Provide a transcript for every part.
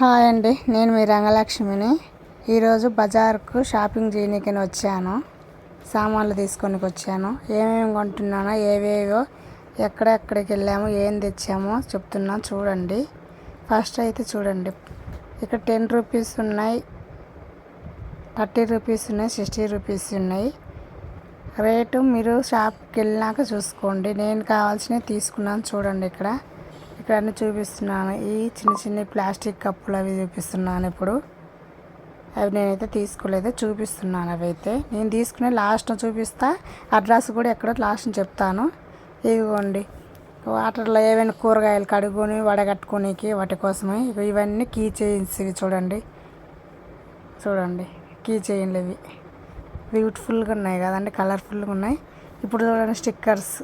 Hi అండి నేను మీ రంగలక్ష్మిని. ఈరోజు బజార్కు షాపింగ్ చేయనీకని వచ్చాను. సామాన్లు తీసుకొని వచ్చాను ఏమేమి కొంటున్నానో ఏవేవో ఎక్కడెక్కడికి వెళ్ళాము ఏం తెచ్చామో చెప్తున్నా చూడండి. ఫస్ట్ అయితే చూడండి ఇక్కడ టెన్ రూపీస్ ఉన్నాయి థర్టీ రూపీస్ ఉన్నాయి సిక్స్టీ రూపీస్ ఉన్నాయి. రేటు మీరు షాప్కి వెళ్ళినాక చూసుకోండి. నేను కావాల్సినవి తీసుకున్నాను చూడండి ఇక్కడ. ఇక్కడన్నీ చూపిస్తున్నాను. ఈ చిన్న చిన్న ప్లాస్టిక్ కప్పులు అవి చూపిస్తున్నాను ఇప్పుడు. అవి నేనైతే తీసుకోలేదు చూపిస్తున్నాను అవి అయితే నేను తీసుకునే లాస్ట్ను చూపిస్తా. అడ్రస్ కూడా ఎక్కడో లాస్ట్ని చెప్తాను. ఇదిగోండి. వాటర్లో ఏవైనా కూరగాయలు కడుక్కొని వడగట్టుకోనికి వాటి కోసమే. ఇవన్నీ కీ చైన్స్ ఇవి చూడండి. చూడండి. కీ చైన్లు ఇవి. బ్యూటిఫుల్గా ఉన్నాయి కదండి కలర్ఫుల్గా ఉన్నాయి. ఇప్పుడు చూడండి స్టిక్కర్స్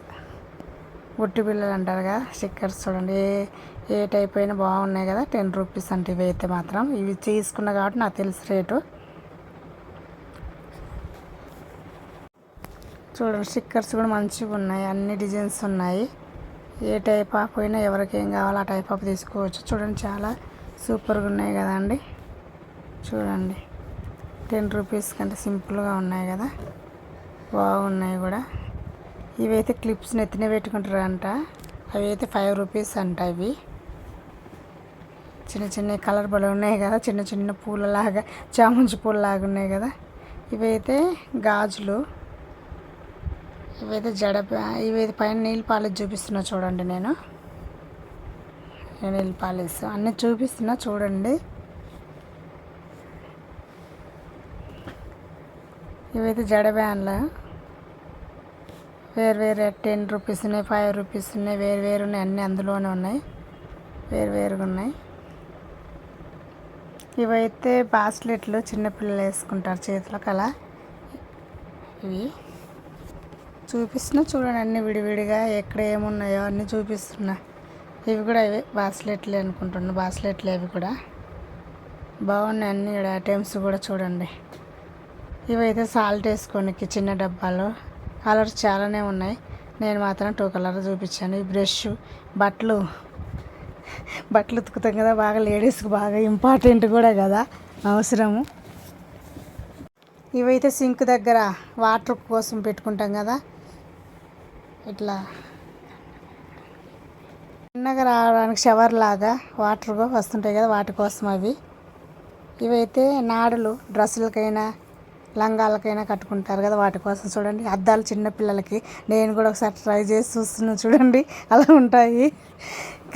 గుట్టి బిళ్ళలు అంటారు కదా స్టిక్కర్స్ చూడండి. ఏ ఏ టైప్ అయినా బాగున్నాయి కదా టెన్ రూపీస్ అంటే ఇవి అయితే మాత్రం. ఇవి తీసుకున్నా కాబట్టి నాకు తెలుసు రేటు. చూడండి స్టిక్కర్స్ కూడా మంచిగా ఉన్నాయి. అన్ని డిజైన్స్ ఉన్నాయి. ఏ టైప్ ఆఫ్ అయినా ఎవరికి ఏం కావాలో ఆ టైప్ ఆఫ్ తీసుకోవచ్చు. చూడండి చాలా సూపర్గా ఉన్నాయి కదండి చూడండి టెన్ రూపీస్ కంటే సింపుల్గా ఉన్నాయి కదా. బాగున్నాయి కూడా. ఇవైతే క్లిప్స్ నెత్తిన పెట్టుకుంటారు అంట అవి అయితే ఫైవ్ రూపీస్ అంట ఇవి. చిన్న చిన్న కలర్ బలు ఉన్నాయి కదా చిన్న చిన్న పూలలాగా చామంతి పూలలాగా ఉన్నాయి కదా. ఇవైతే గాజులు. ఇవైతే జడ ఇవైతే పైన నీళ్ళు పాలేజ్ చూపిస్తున్నా చూడండి నేను. నీళ్ళు పాలేజ్ అన్నీ చూపిస్తున్నా చూడండి. ఇవైతే జడ బ్యాన్లు వేరు వేరే టెన్ రూపీస్ ఉన్నాయి ఫైవ్ రూపీస్ ఉన్నాయి వేరు వేరు ఉన్నాయి అన్నీ అందులోనే ఉన్నాయి. వేరు వేరుగా ఉన్నాయి. ఇవైతే బాస్లెట్లు చిన్నపిల్లలు వేసుకుంటారు చేతులకు అలా ఇవి చూపిస్తున్నా చూడండి అన్ని విడివిడిగా ఎక్కడ ఏమున్నాయో అన్నీ చూపిస్తున్నా. ఇవి కూడా ఇవి బాస్లెట్లే అనుకుంటున్నా బాస్లెట్లు అవి కూడా. బాగున్నాయి అన్ని ఐటమ్స్ కూడా చూడండి. ఇవైతే సాల్ట్ వేసుకోనికి చిన్న డబ్బాలు. కలర్స్ చాలానే ఉన్నాయి. నేను మాత్రం టూ కలర్ చూపించాను. ఈ బ్రష్ బట్టలు బట్టలు ఉతుకుతాం కదా బాగా లేడీస్కి బాగా ఇంపార్టెంట్ కూడా కదా అవసరము. ఇవైతే సింక్ దగ్గర వాటర్ కోసం పెట్టుకుంటాం కదా. ఇట్లా. చిన్నగా రావడానికి షవర్ లాగా వాటర్ వస్తుంటాయి కదా వాటి కోసం అవి. ఇవైతే నాడులు డ్రెస్సులకైనా లంగాలకైనా కట్టుకుంటారు కదా వాటి కోసం చూడండి. అద్దాలు చిన్నపిల్లలకి నేను కూడా ఒకసారి ట్రై చేసి చూస్తున్నాను చూడండి. అలా ఉంటాయి.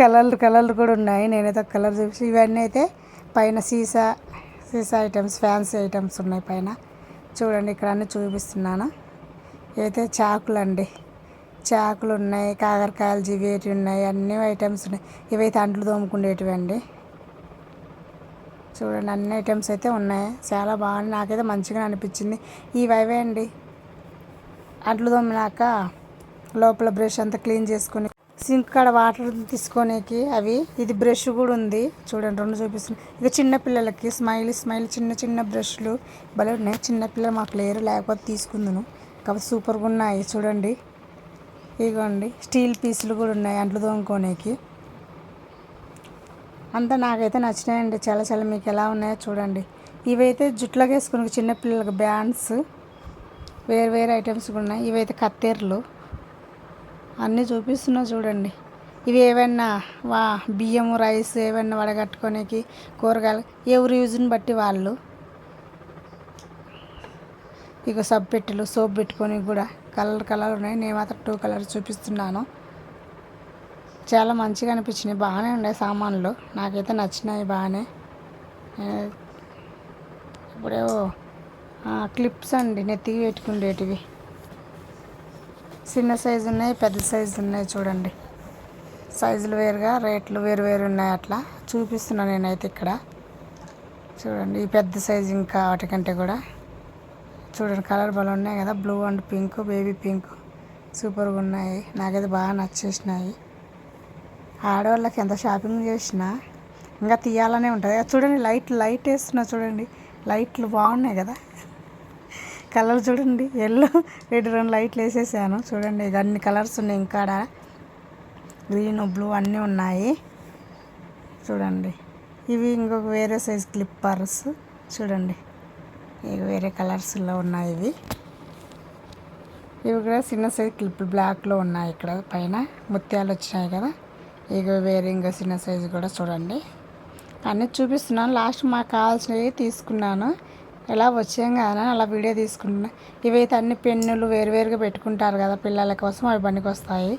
కలర్లు కలర్లు కూడా ఉన్నాయి. నేనైతే కలర్ చూసి ఇవన్నీ అయితే పైన సీసా సీసా ఐటమ్స్ ఫ్యాన్సీ ఐటమ్స్ ఉన్నాయి పైన. చూడండి ఇక్కడ అన్నీ చూపిస్తున్నాను. ఇవైతే చాకులు అండి చాకులు ఉన్నాయి కాకరకాయలు జివేటి ఉన్నాయి అన్ని ఐటమ్స్ ఉన్నాయి. ఇవైతే అంట్లు తోముకునేటివి అండి చూడండి అన్ని ఐటమ్స్ అయితే ఉన్నాయి. చాలా బాగుంది. నాకైతే మంచిగా అనిపించింది. ఇవైవే అండి. అంట్లు తోమినాక లోపల బ్రష్ అంతా క్లీన్ చేసుకుని సింక్ కాడ వాటర్ తీసుకోనేకి అవి ఇది బ్రష్ కూడా ఉంది. చూడండి రెండు చూపిస్తుంది ఇక చిన్న పిల్లలకి స్మైల్ స్మైల్ చిన్న చిన్న బ్రష్లు భలే ఉన్నాయి. చిన్న పిల్లలు మాకు లేరు లేకపోతే తీసుకుందును. కాబట్టి సూపర్గా ఉన్నాయి. చూడండి. ఇగోండి స్టీల్ పీసులు కూడా ఉన్నాయి అంట్లు తోముకోనేకి. అంతా నాకైతే నచ్చినాయండి. చాలా చాలా మీకు ఎలా ఉన్నాయో చూడండి. ఇవైతే జుట్లోకి వేసుకుని చిన్నపిల్లలకి బ్యాండ్స్ వేరు వేరు ఐటమ్స్ కూడా ఉన్నాయి. ఇవైతే కత్తెరలు. అన్నీ చూపిస్తున్నా చూడండి. ఇవి ఏవైనా వా బియ్యము రైస్ ఏవైనా వడగట్టుకోనికి కూరగాయలు ఎవరి యూజ్ని బట్టి వాళ్ళు. ఇక సబ్బెట్టెలు సోప్ పెట్టుకొని కూడా కలర్ కలర్ ఉన్నాయి. నేను మాత్రం టూ కలర్ చూపిస్తున్నాను. చాలా మంచిగా అనిపించినాయి. బాగానే ఉన్నాయి సామాన్లు. నాకైతే నచ్చినాయి బాగానే. ఇప్పుడేవో క్లిప్స్ అండి. నెత్తికి పెట్టుకుండేటివి చిన్న సైజు ఉన్నాయి పెద్ద సైజు ఉన్నాయి చూడండి. సైజులు వేరుగా రేట్లు వేరు వేరు ఉన్నాయి అట్లా. చూపిస్తున్నాను నేనైతే ఇక్కడ. చూడండి ఈ పెద్ద సైజు ఇంకా వాటికంటే కూడా. చూడండి కలర్ బలం ఉన్నాయి కదా. Blue and pink baby pink సూపర్గా ఉన్నాయి. నాకైతే బాగా నచ్చేసినాయి. ఆడవాళ్ళకి ఎంత షాపింగ్ చేసినా ఇంకా తీయాలనే ఉంటుంది. చూడండి లైట్ లైట్ వేస్తున్నా చూడండి. లైట్లు బాగున్నాయి కదా. కలర్ చూడండి ఎల్లో రెడ్ రెండు లైట్లు వేసేసాను. చూడండి ఇక అన్ని కలర్స్ ఉన్నాయి ఇంకా గ్రీన్ బ్లూ అన్నీ ఉన్నాయి. చూడండి ఇవి ఇంకొక వేరే సైజ్ క్లిప్పర్స్ చూడండి ఇవి వేరే కలర్స్లో ఉన్నాయి ఇవి. ఇవి కూడా చిన్న సైజ్ క్లిప్ బ్లాక్లో ఉన్నాయి ఇక్కడ పైన. ముత్యాలు వచ్చినాయి కదా. ఇక వేరే ఇంకా చిన్న సైజు కూడా చూడండి. అన్నీ చూపిస్తున్నాను. లాస్ట్ మాకు కావాల్సినవి తీసుకున్నాను. ఎలా వచ్చాం కదా అలా వీడియో తీసుకుంటున్నా ఇవైతే అన్ని పెన్నులు వేరువేరుగా పెట్టుకుంటారు కదా పిల్లల కోసం అవి పనికి వస్తాయి.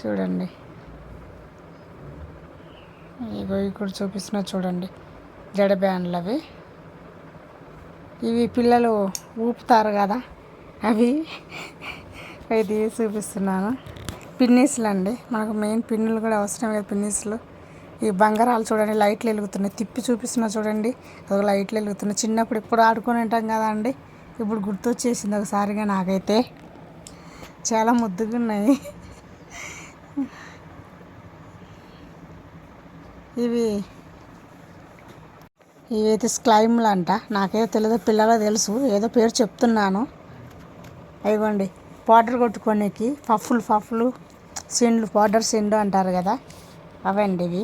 చూడండి. ఇగో ఇక్కడ చూపిస్తున్నా చూడండి. జడ బ్యాండ్లు అవి. ఇవి పిల్లలు ఊపుతారు కదా. అవి. ఇది చూపిస్తున్నాను. పిన్నీసులు అండి మనకు మెయిన్ పిన్నులు కూడా అవసరం లేదు పిన్నీసులు. ఈ బంగారాలు చూడండి లైట్లు వెలుగుతున్నాయి. తిప్పి చూపిస్తున్నా చూడండి. ఒక లైట్లు వెలుగుతున్నాయి. చిన్నప్పుడు ఎప్పుడు ఆడుకొని ఉంటాం కదా అండి. ఇప్పుడు గుర్తొచ్చేసింది ఒకసారిగా నాకైతే. చాలా ముద్దుగా ఉన్నాయి. ఇవి ఇవైతే స్క్లైమ్లు అంట. నాకేదో తెలియదు పిల్లలకు తెలుసు. ఏదో పేరు చెప్తున్నాను. అయ్యండి పౌడర్ కొట్టుకోనికి పఫ్ఫులు పఫ్ఫులు సిండ్లు పౌడర్ సిండు అంటారు కదా అవండి ఇవి.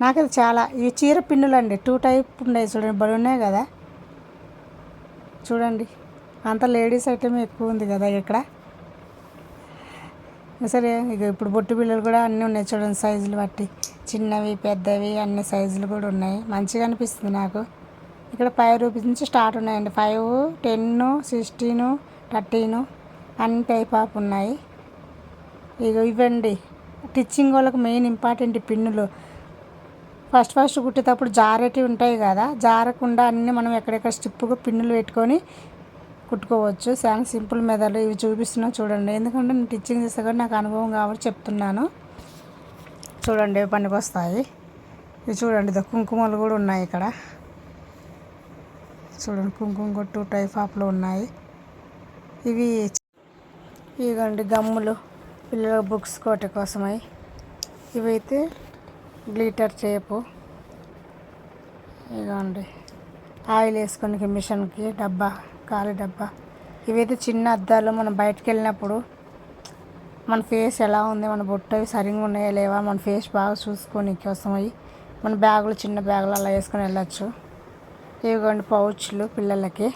నాకు అది చాలా ఇవి చీర పిన్నులు అండి టూ టైప్ ఉన్నాయి చూడండి బడి ఉన్నాయి కదా. చూడండి అంత లేడీస్ ఐటమ్ ఎక్కువ ఉంది కదా ఇక్కడ. సరే ఇక ఇప్పుడు బొట్టు బిళ్ళలు కూడా అన్నీ ఉన్నాయి చూడండి సైజులు బట్టి. చిన్నవి పెద్దవి అన్ని సైజులు కూడా ఉన్నాయి. మంచిగా అనిపిస్తుంది నాకు. ఇక్కడ ఫైవ్ రూపీస్ నుంచి స్టార్ట్ ఉన్నాయండి. ఫైవ్ టెన్ సిక్స్టీను థర్టీను అన్ని టైప్ ఆఫ్ ఉన్నాయి. ఇక ఇవ్వండి. టిచ్చింగ్ వాళ్ళకి మెయిన్ ఇంపార్టెంట్ పిన్నులు. ఫస్ట్ ఫస్ట్ కుట్టేటప్పుడు జారేటివి ఉంటాయి కదా జారకుండా అన్నీ మనం ఎక్కడెక్కడ స్టిప్పుగా పిన్నులు పెట్టుకొని కుట్టుకోవచ్చు. చాలా సింపుల్ మెథడ్ ఇవి చూపిస్తున్నా చూడండి. ఎందుకంటే నేను టిచ్చింగ్ చేస్తే కూడా నాకు అనుభవం కాబట్టి చెప్తున్నాను. చూడండి ఇవి పనికొస్తాయి. ఇవి చూడండి ఇదో కుంకుమలు కూడా ఉన్నాయి ఇక్కడ. చూడండి కుంకుమ కూడా టూ టైప్ ఆఫ్లో ఉన్నాయి. ఇవి ఇవ్వండి గమ్ములు. పిల్లల బుక్స్ కోట కోసమై ఇవైతే గ్లీటర్ టేపు ఇదిగోండి ఆయిల్ వేసుకునే మిషన్కి డబ్బా కాలి డబ్బా. ఇవైతే చిన్న అద్దాలు మనం బయటకు వెళ్ళినప్పుడు మన ఫేస్ ఎలా ఉంది మన బొట్టు అవి సరిగ్గా ఉన్నాయా లేవా మన ఫేస్ బాగా చూసుకొని కోసమై మన బ్యాగులు చిన్న బ్యాగులు అలా వేసుకొని వెళ్ళచ్చు. ఇవిగోండి పౌచ్లు పిల్లలకి.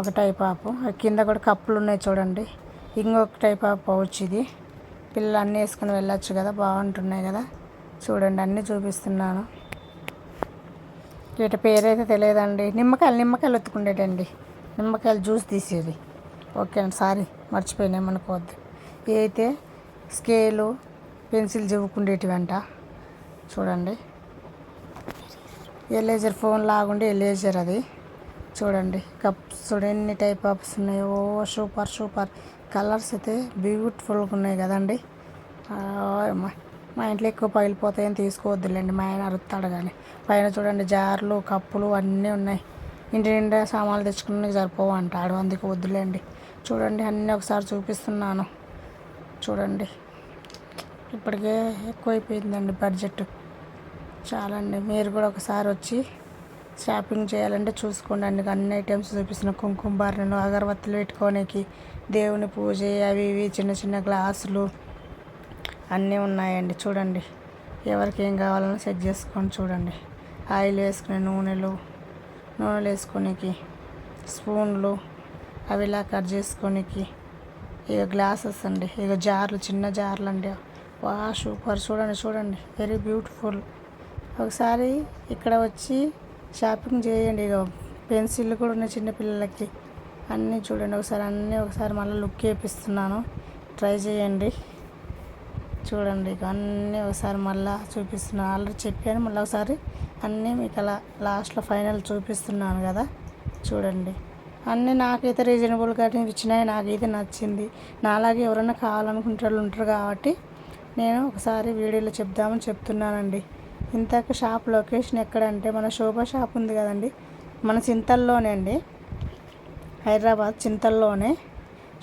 ఒక టైప్ ఆపు కింద కూడా కప్పులు ఉన్నాయి చూడండి. ఇంకొక టైప్ ఆఫ్ పౌచ్ ఇది. పిల్లలు అన్నీ వేసుకుని వెళ్ళచ్చు కదా బాగుంటున్నాయి కదా. చూడండి అన్నీ చూపిస్తున్నాను. వీటి పేరైతే తెలియదండి. నిమ్మకాయలు నిమ్మకాయలు ఒత్తుకుండేటండి నిమ్మకాయలు జ్యూస్ తీసేది. ఓకే అండి సారీ మర్చిపోయినామనుకోవద్దు ఇవి అయితే స్కేలు పెన్సిల్ చెవుకుండేటివంట చూడండి. ఎలేజర్ ఫోన్ లాగుండి ఎలేజర్ అది. చూడండి కప్స్ చూడండి ఎన్ని టైప్ ఆఫ్స్ ఉన్నాయో. సూపర్ సూపర్ కలర్స్ అయితే బ్యూటిఫుల్గా ఉన్నాయి కదండి. మా ఇంట్లో ఎక్కువ పగిలిపోతాయని తీసుకోవద్దులేండి. మా ఆయన అరుస్తాడు కానీ. పైన చూడండి జార్లు కప్పులు అన్నీ ఉన్నాయి. ఇంటి నిండా సామాన్లు తెచ్చుకుని సరిపోవు అంటాడు అందుకు వద్దులేండి. చూడండి అన్నీ ఒకసారి చూపిస్తున్నాను. చూడండి. ఇప్పటికే ఎక్కువైపోయిందండి బడ్జెట్. చాలండి. మీరు కూడా ఒకసారి వచ్చి షాపింగ్ చేయాలంటే చూసుకోండి. అందుకు అన్ని ఐటమ్స్ చూపిస్తున్న. కుంకుమ బారణలు అగరబత్తులు పెట్టుకోనికి దేవుని పూజ అవి ఇవి చిన్న చిన్న గ్లాసులు అన్నీ ఉన్నాయండి. చూడండి. ఎవరికి ఏం కావాలన్నా సెట్ చేసుకొని చూడండి. ఆయిల్ వేసుకునే నూనెలు నూనెలు వేసుకోనికి స్పూన్లు అవి ఇలా కట్ చేసుకోనికి ఇక గ్లాసెస్ అండి. ఇక జార్లు చిన్న జార్లు అండి. వా సూపర్. చూడండి చూడండి. వెరీ బ్యూటిఫుల్ ఒకసారి ఇక్కడ వచ్చి షాపింగ్ చేయండి ఇక పెన్సిల్ కూడా ఉన్నాయి చిన్నపిల్లలకి అన్నీ చూడండి ఒకసారి అన్నీ ఒకసారి మళ్ళీ లుక్ చేపిస్తున్నాను. ట్రై చేయండి. చూడండి ఇక అన్నీ ఒకసారి మళ్ళీ చూపిస్తున్నాను. ఆల్రెడీ చెప్పాను మళ్ళీ ఒకసారి అన్నీ మీకు అలా లాస్ట్లో ఫైనల్ చూపిస్తున్నాను కదా. చూడండి. అన్నీ నాకైతే రీజనబుల్గా అనిపించినాయి నాకైతే నచ్చింది. నాలాగే ఎవరైనా కావాలనుకుంటే వాళ్ళు ఉంటారు కాబట్టి నేను ఒకసారి వీడియోలో చెప్దామని చెప్తున్నానండి. ఇంతక షాప్ లొకేషన్ ఎక్కడంటే మన శోభ షాప్ ఉంది కదండి. మన చింతల్లోనే అండి. హైదరాబాద్ చింతల్లోనే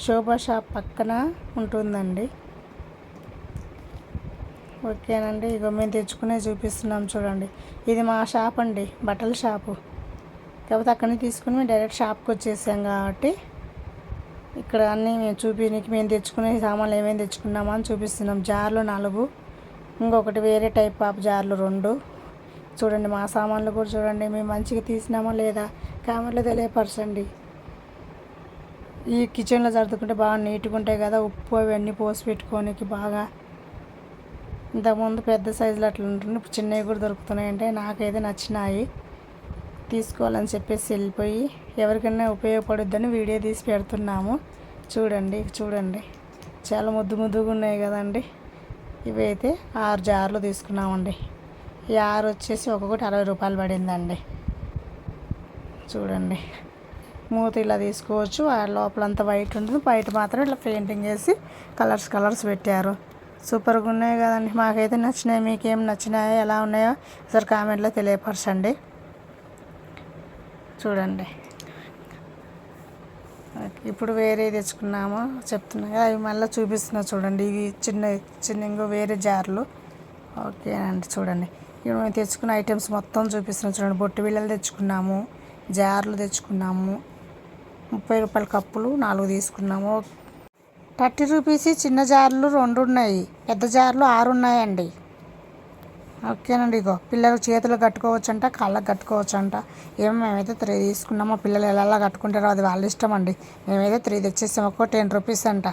శోభ షాప్ పక్కన ఉంటుందండి. ఓకేనండి ఇగో మేము తెచ్చుకునే చూపిస్తున్నాం చూడండి. ఇది మా షాప్ అండి బట్టల షాపు. కాకపోతే అక్కడి నుంచి తీసుకుని మేము డైరెక్ట్ షాప్కి వచ్చేసాం కాబట్టి ఇక్కడ అన్నీ మేము చూపించడానికి మేము తెచ్చుకునే సామాన్లు ఏమేమి తెచ్చుకున్నామో అని చూపిస్తున్నాం. జార్లు నాలుగు ఇంకొకటి వేరే టైప్ ఆఫ్ జార్లు రెండు. చూడండి మా సామాన్లు కూడా చూడండి మేము మంచిగా తీసినామా లేదా? కామెంట్లో తెలియపరచండి. ఈ కిచెన్లో సర్దుకుంటే బాగా నీట్గా ఉంటాయి కదా ఉప్పు అవన్నీ పోసి పెట్టుకోనికి బాగా. ఇంతకుముందు పెద్ద సైజులు అట్లా ఉంటుంది ఇప్పుడు చిన్నవి కూడా దొరుకుతున్నాయంటే నాకైతే నచ్చినాయి. తీసుకోవాలని చెప్పేసి వెళ్ళిపోయి ఎవరికైనా ఉపయోగపడుద్దని వీడియో తీసి పెడుతున్నాము. చూడండి చూడండి. చాలా ముద్దు ముద్దుగా ఉన్నాయి కదండి. ఇవైతే ఆరు జార్లు తీసుకున్నామండి. ఈ ఆరు వచ్చేసి ఒక్కొక్కటి అరవై రూపాయలు పడిందండి. చూడండి. మూత ఇలా తీసుకోవచ్చు. ఆ లోపలంతా వైట్ ఉంటుంది. బయట మాత్రం ఇట్లా పెయింటింగ్ వేసి కలర్స్ కలర్స్ పెట్టారు. సూపర్గా ఉన్నాయి కదండి. మాకైతే నచ్చినాయి. మీకేం నచ్చినాయో ఎలా ఉన్నాయో ఒకసారి కామెంట్లో తెలియపరచండి. చూడండి. ఇప్పుడు వేరే తెచ్చుకున్నాము చెప్తున్నా కదా, అవి మళ్ళీ చూపిస్తున్నా చూడండి ఇవి చిన్న చిన్న ఇంకో వేరే జార్లు. ఓకే అండి చూడండి. ఇవి మేము తెచ్చుకున్న ఐటమ్స్ మొత్తం చూపిస్తున్నాం చూడండి. బొట్టు బిళ్ళలు తెచ్చుకున్నాము జార్లు తెచ్చుకున్నాము ముప్పై రూపాయల కప్పులు నాలుగు తీసుకున్నాము. థర్టీ రూపీస్ చిన్న జార్లు రెండు ఉన్నాయి పెద్ద జార్లు ఆరు ఉన్నాయండి. ఓకేనండి ఇగో. పిల్లలు చేతులు కట్టుకోవచ్చంట కాళ్ళకి కట్టుకోవచ్చంట. ఏమో మేమైతే త్రీ తీసుకున్నామో. పిల్లలు ఎలా ఎలా కట్టుకుంటారో అది వాళ్ళ ఇష్టం అండి మేమైతే త్రీ తెచ్చేసాం. ఒక్కో టెన్ రూపీస్ అంట.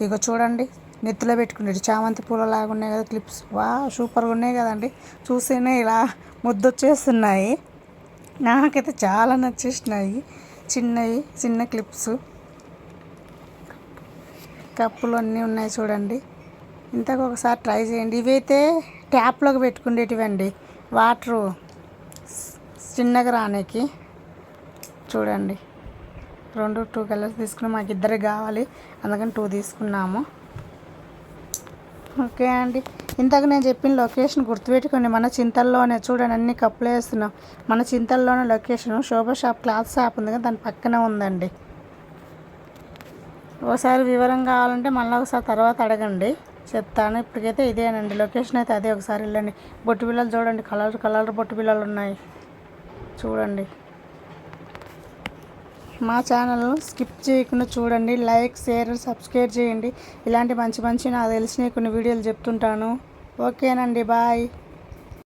ఇగో చూడండి నెత్తిలో పెట్టుకునేది చామంతి పూల లాగా ఉన్నాయి కదా క్లిప్స్. వా సూపర్గా ఉన్నాయి కదండి. చూస్తేనే ఇలా ముద్దొచ్చేస్తున్నాయి. నాకైతే చాలా నచ్చేసినాయి. చిన్నవి చిన్న క్లిప్స్. కప్పులు అన్నీ ఉన్నాయి చూడండి. ఇంతకు ఒకసారి ట్రై చేయండి. ఇవైతే ట్యాప్లోకి పెట్టుకునేటివండి. వాటరు చిన్నగా రానికి చూడండి. రెండు టూ కలర్స్ తీసుకుని మాకు ఇద్దరికి కావాలి. అందుకని టూ తీసుకున్నాము. ఓకే అండి. ఇంతకు నేను చెప్పిన లొకేషన్ గుర్తుపెట్టుకోండి. మన చింతల్లోనే చూడండి అన్ని కప్పులు వేస్తున్నాం. మన చింతల్లోనే location. Shobha shop cloth shop ఉంది కదా దాని పక్కనే ఉందండి. ఒకసారి వివరం కావాలంటే మళ్ళీ ఒకసారి తర్వాత అడగండి. చెప్తాను. ఇప్పటికైతే ఇదేనండి. లొకేషన్ అయితే అదే ఒకసారి వెళ్ళండి. బొట్టు బిళ్ళలు చూడండి. కలర్ కలర్ బొట్టు బిళ్ళలు ఉన్నాయి. చూడండి. మా ఛానల్ను స్కిప్ చేయకుండా చూడండి. లైక్ షేర్ సబ్స్క్రైబ్ చేయండి. ఇలాంటి మంచి మంచి నాకు తెలిసిన కొన్ని వీడియోలు చెప్తుంటాను. ఓకేనండి. బాయ్.